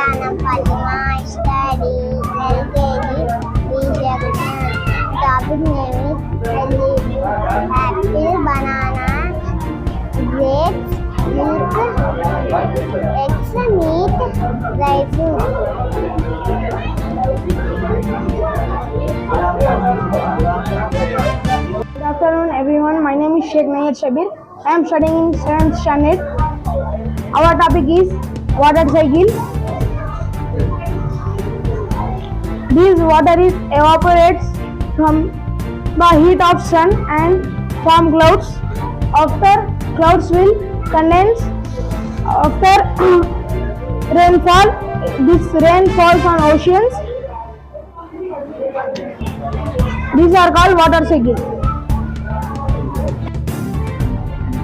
Anapalli mastery LKG BJP topic name apple, banana, grapes, milk eggs, meat, rice. Good afternoon everyone, my name is Sheikh Nayat Shabir. I am studying 7th standard. Our topic is water cycle. This water is evaporates from the heat of sun and form clouds. After clouds will condense. After rainfall, this rain falls on oceans. These are called water cycle.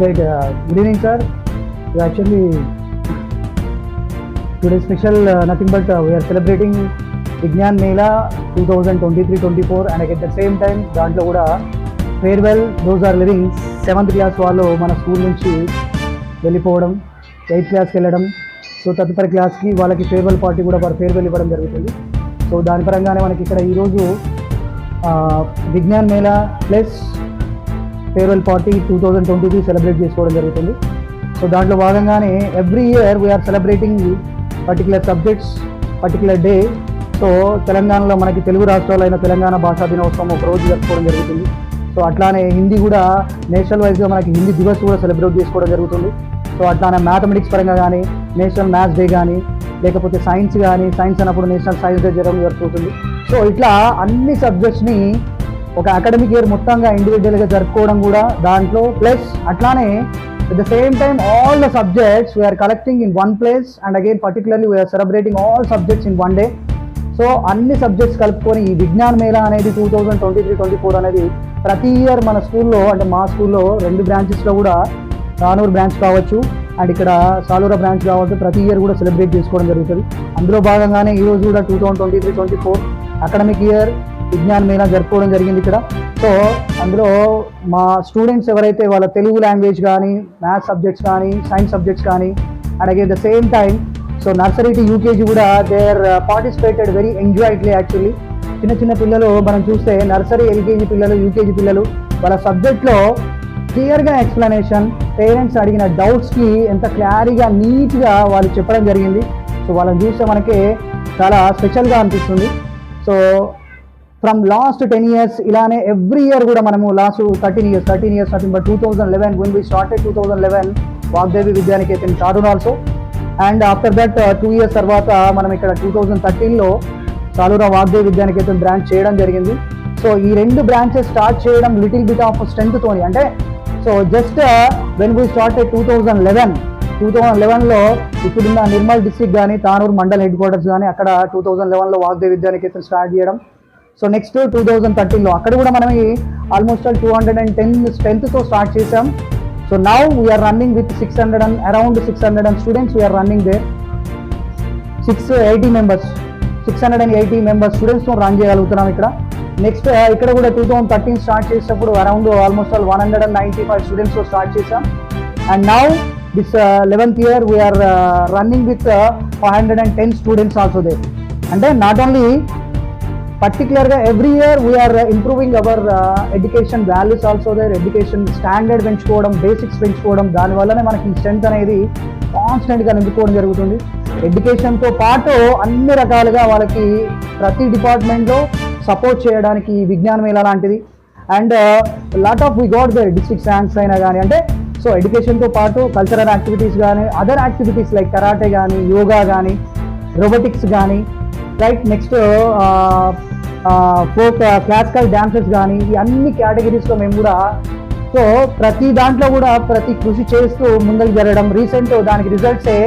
Right, uh, good evening, sir. We actually today special uh, nothing but uh, we are celebrating Vigyan Mela two thousand twenty three twenty four and at the same time దాంట్లో కూడా farewell those are living seventh class వాళ్ళు మన school నుంచి వెళ్ళిపోవడం eighth క్లాస్కి వెళ్ళడం. So తదుపరి క్లాస్కి వాళ్ళకి ఫేర్వెల్ పార్టీ కూడా వారు ఫేర్వెల్ ఇవ్వడం జరుగుతుంది. సో దాని పరంగానే మనకి ఇక్కడ ఈరోజు Vigyan Mela plus farewell party two thousand twenty three celebrate చేసుకోవడం జరుగుతుంది. సో దాంట్లో భాగంగానే every year we are celebrating particular subjects particular day so తెలంగాణలో మనకి తెలుగు రాష్ట్రాలైన తెలంగాణ భాషా దినోత్సవం ఒక రోజు జరుపుకోవడం జరుగుతుంది. సో అట్లానే హిందీ కూడా నేషనల్ వైజ్గా మనకి హిందీ దివస్ కూడా సెలబ్రేట్ చేసుకోవడం జరుగుతుంది. సో అట్లానే మ్యాథమెటిక్స్ పరంగా కానీ నేషనల్ మ్యాథ్స్ డే కానీ లేకపోతే సైన్స్ కానీ సైన్స్ అన్నప్పుడు నేషనల్ సైన్స్ డే జరగడం జరుగుతుంది. సో ఇట్లా అన్ని సబ్జెక్ట్స్ని ఒక అకాడమిక్ ఇయర్ మొత్తంగా ఇండివిజువల్గా జరుపుకోవడం కూడా దాంట్లో ప్లస్ అట్లానే at the same time all the subjects we are collecting in one place and again particularly we are celebrating all subjects in one day so అన్ని సబ్జెక్ట్స్ కలుపుకొని ఈ విజ్ఞాన్ మేళా అనేది two thousand twenty three twenty four అనేది ప్రతి year మన స్కూల్లో అంటే మా స్కూల్లో రెండు బ్రాంచెస్లో కూడా రానూరు బ్రాంచ్ కావచ్చు అండ్ ఇక్కడ సాలూరా బ్రాంచ్ కావచ్చు ప్రతి ఇయర్ కూడా సెలబ్రేట్ చేసుకోవడం జరుగుతుంది. అందులో భాగంగానే ఈ రోజు కూడా two thousand twenty three twenty four academic year Vigyan Mela జరుపుకోవడం జరిగింది ఇక్కడ. సో అందులో మా స్టూడెంట్స్ ఎవరైతే వాళ్ళ తెలుగు లాంగ్వేజ్ కానీ మ్యాథ్స్ సబ్జెక్ట్స్ కానీ సైన్స్ సబ్జెక్ట్స్ కానీ and at the same time so nursery to UKG కూడా there participated very enjoyedly actually చిన్న చిన్న పిల్లలు మనం చూస్తే నర్సరీ ఎల్కేజీ పిల్లలు యూకేజీ పిల్లలు వాళ్ళ సబ్జెక్ట్లో క్లియర్గా ఎక్స్ప్లెనేషన్ పేరెంట్స్ అడిగిన డౌట్స్కి ఎంత క్లారీగా నీట్గా వాళ్ళు చెప్పడం జరిగింది. సో వాళ్ళని చూస్తే మనకి చాలా స్పెషల్గా అనిపిస్తుంది. So from last ten years ఇలానే ఎవ్రీ ఇయర్ కూడా మనము last thirteen years thirteen years nothing but two thousand eleven one we started two thousand eleven Vagdevi Vidyaniketan చారూన్ also and after that two years తర్వాత uh, మనం ఇక్కడ two thousand థర్టీన్లో సాలూరా Vagdevi Vidyaniketan branch చేయడం జరిగింది. సో ఈ రెండు బ్రాంచెస్ స్టార్ట్ చేయడం లిటిల్ బిట్ ఆఫ్ స్ట్రెంత్ తోని అంటే so just when we start two thousand eleven two thousand లెవెన్లో ఇప్పుడున్న నిర్మల్ డిస్టిక్ కానీ తానూరు మండల్ హెడ్ క్వార్టర్స్ కానీ అక్కడ టూ థౌజండ్ లెవెన్లో వాగ్దేవి విద్యానికేతన్ స్టార్ట్ చేయడం. సో నెక్స్ట్ టూ థౌజండ్ థర్టీన్లో అక్కడ కూడా మనం almost two hundred and ten స్ట్రెంత్తో start చేసాం so now we are running with six hundred and around six hundred and students we are running they six eighty members six hundred and eighty members స్టూడెంట్స్తో run చేయగలుగుతున్నాం ఇక్కడ. Next ఇక్కడ కూడా two thousand thirteen start చేసినప్పుడు around almost all one hundred and ninety five స్టూడెంట్స్తో start చేసాం and now this eleventh year we are running with five hundred and ten students also they అంటే not only పర్టికులర్గా every year we are improving our education values also there education standard పెంచుకోవడం basics పెంచుకోవడం దానివల్లనే మనకి strength అనేది కాన్స్టెంట్గా నింపుకోవడం జరుగుతుంది. ఎడ్యుకేషన్తో పాటు అన్ని రకాలుగా వాళ్ళకి ప్రతి డిపార్ట్మెంట్లో సపోర్ట్ చేయడానికి విజ్ఞానం ఇలా లాంటిది. And lot of we got the district ranks అయినా కానీ అంటే సో ఎడ్యుకేషన్తో పాటు కల్చరల్ యాక్టివిటీస్ కానీ అదర్ యాక్టివిటీస్ లైక్ కరాటే కానీ యోగా కానీ రోబోటిక్స్ కానీ right next folk classical dances కానీ ఈ అన్ని కేటగిరీస్లో మేము కూడా సో ప్రతి దాంట్లో కూడా ప్రతి కృషి చేస్తూ ముందుకు జరగడం. రీసెంట్ దానికి రిజల్ట్సే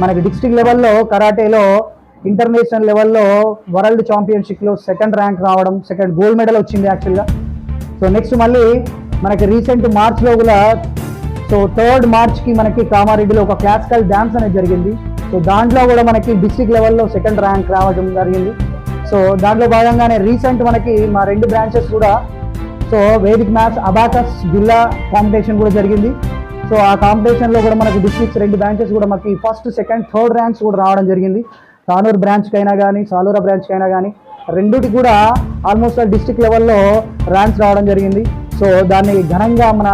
మనకి డిస్ట్రిక్ట్ లెవెల్లో కరాటేలో ఇంటర్నేషనల్ లెవెల్లో వరల్డ్ ఛాంపియన్షిప్లో సెకండ్ ర్యాంక్ రావడం సెకండ్ గోల్డ్ మెడల్ వచ్చింది యాక్చువల్గా సో నెక్స్ట్ మళ్ళీ మనకి రీసెంట్ మార్చ్లో కూడా సో థర్డ్ మార్చ్కి మనకి కామారెడ్డిలో ఒక క్లాసికల్ డ్యాన్స్ అనేది జరిగింది. సో దాంట్లో కూడా మనకి డిస్ట్రిక్ట్ లెవెల్లో సెకండ్ ర్యాంక్ రావడం జరిగింది. సో దాంట్లో భాగంగానే రీసెంట్ మనకి మా రెండు బ్రాంచెస్ కూడా సో వేదిక్ మ్యాథ్స్ అబాకస్ జిల్లా కాంపిటీషన్ కూడా జరిగింది. సో ఆ కాంపిటీషన్లో కూడా మనకి డిస్ట్రిక్ట్స్ రెండు బ్రాంచెస్ కూడా మనకి ఫస్ట్ సెకండ్ థర్డ్ ర్యాంక్స్ కూడా రావడం జరిగింది. తానూరు బ్రాంచ్కి అయినా కానీ సాలూరా బ్రాంచ్కి అయినా కానీ రెండుటి కూడా ఆల్మోస్ట్ డిస్టిక్ లెవెల్లో ర్యాంక్స్ రావడం జరిగింది. సో దాన్ని ఘనంగా మన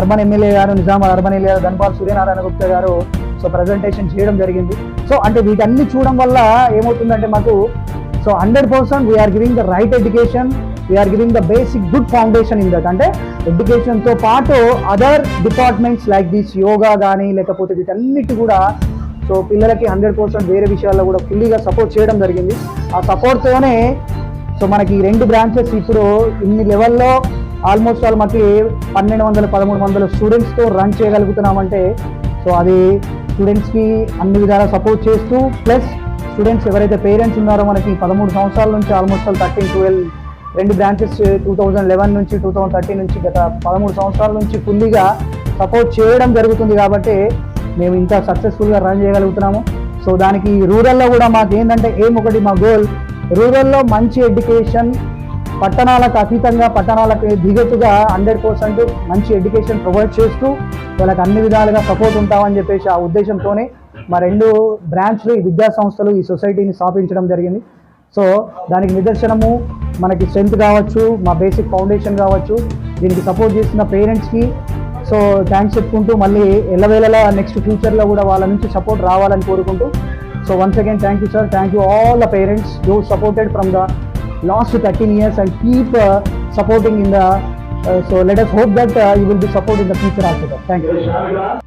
అర్బన్ ఎమ్మెల్యే గారు నిజామాబాద్ అర్బన్ ఎమ్మెల్యే గారు ధన్పాల్ సూర్యనారాయణ గుప్తా గారు సో ప్రజెంటేషన్ చేయడం జరిగింది. సో అంటే వీటన్ని చూడడం వల్ల ఏమవుతుందంటే మాకు so hundred percent we are giving the right education we are giving the basic good foundation in that అంటే ఎడ్యుకేషన్తో పాటు other departments like this yoga కానీ లేకపోతే వీటన్నిటి కూడా సో పిల్లలకి హండ్రెడ్ పర్సెంట్ వేరే విషయాల్లో కూడా ఫుల్లీగా సపోర్ట్ చేయడం జరిగింది. ఆ సపోర్ట్తోనే సో మనకి ఈ రెండు బ్రాంచెస్ ఇప్పుడు ఇన్ని లెవెల్లో ఆల్మోస్ట్ ఆల్ మనకి పన్నెండు వందల పదమూడు వందల స్టూడెంట్స్తో రన్ చేయగలుగుతున్నామంటే సో అది స్టూడెంట్స్కి అన్ని విధాలా సపోర్ట్ చేస్తూ ప్లస్ స్టూడెంట్స్ ఎవరైతే పేరెంట్స్ ఉన్నారో మనకి పదమూడు సంవత్సరాల నుంచి ఆల్మోస్ట్ ఆల్ థర్టీన్ ట్వెల్వ్ రెండు బ్రాంచెస్ టూ థౌజండ్ లెవెన్ నుంచి టూ థౌజండ్ థర్టీన్ నుంచి గత పదమూడు సంవత్సరాల నుంచి ఫుల్లీగా సపోర్ట్ చేయడం జరుగుతుంది కాబట్టి మేము ఇంత సక్సెస్ఫుల్గా రన్ చేయగలుగుతున్నాము. సో దానికి రూరల్లో కూడా మాకు ఏంటంటే ఏం ఒకటి మా గోల్ రూరల్లో మంచి ఎడ్యుకేషన్ పట్టణాలకు అతీతంగా పట్టణాలకు దిగతుగా హండ్రెడ్ పర్సెంట్ మంచి ఎడ్యుకేషన్ ప్రొవైడ్ చేస్తూ వాళ్ళకి అన్ని విధాలుగా సపోర్ట్ ఉంటామని చెప్పేసి ఆ ఉద్దేశంతోనే మా రెండు బ్రాంచ్లు ఈ విద్యా సంస్థలు ఈ సొసైటీని స్థాపించడం జరిగింది. సో దానికి నిదర్శనము మనకి స్ట్రెంత్ కావచ్చు మా బేసిక్ ఫౌండేషన్ కావచ్చు దీనికి సపోర్ట్ చేస్తున్న పేరెంట్స్కి. సో థ్యాంక్స్ చెప్పుకుంటూ మళ్ళీ ఎల్లవేళలా నెక్స్ట్ ఫ్యూచర్లో కూడా వాళ్ళ నుంచి సపోర్ట్ రావాలని కోరుకుంటూ. So once again thank you sir thank you all the parents you supported from the last 13 years and keep uh, supporting in the uh, so let us hope that uh, you will be supporting the future also. Thank you.